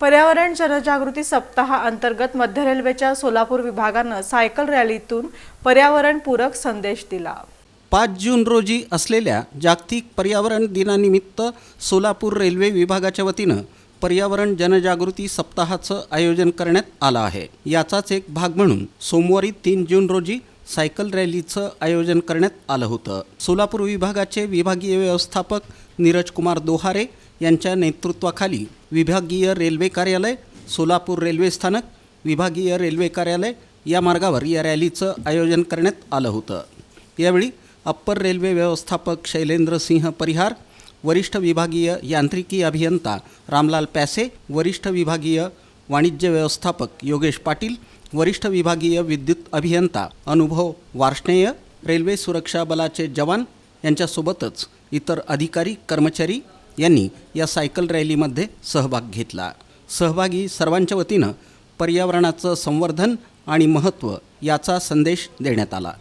पर्यावरण जनजागृती सप्ताहा अंतर्गत मध्य रेल्वेच्या सोलापूर विभागानं सायकल रॅलीतून पर्यावरणपूरक संदेश दिला. पाच जून रोजी असलेल्या जागतिक पर्यावरण दिनानिमित्त सोलापूर रेल्वे विभागाच्या वतीनं पर्यावरण जनजागृती सप्ताहाचं आयोजन करण्यात आलं आहे. याचाच एक भाग म्हणून सोमवारी तीन जून रोजी सायकल रॅलीचं आयोजन करण्यात आलं होतं. सोलापूर विभागाचे विभागीय व्यवस्थापक नीरज कुमार दोहारे यांच्या नेतृत्वाखाली विभागीय रेल्वे कार्यालय सोलापूर रेल्वे स्थानक विभागीय रेल्वे कार्यालय या मार्गावर या रॅलीचं आयोजन करण्यात आलं होतं. यावेळी अप्पर रेल्वे व्यवस्थापक शैलेंद्र सिंह परिहार वरिष्ठ विभागीय यांत्रिकी अभियंता रामलाल पॅसे वरिष्ठ विभागीय वाणिज्य व्यवस्थापक योगेश पाटील वरिष्ठ विभागीय विद्युत अभियंता अनुभव वार्ष्णेय रेल्वे सुरक्षा बलाचे जवान यांच्यासोबतच इतर अधिकारी कर्मचारी यांनी या सायकल रॅलीमध्ये सहभाग घेतला. सहभागी सर्वांच्या वतीनं पर्यावरणाचं संवर्धन आणि महत्त्व याचा संदेश देण्यात आला.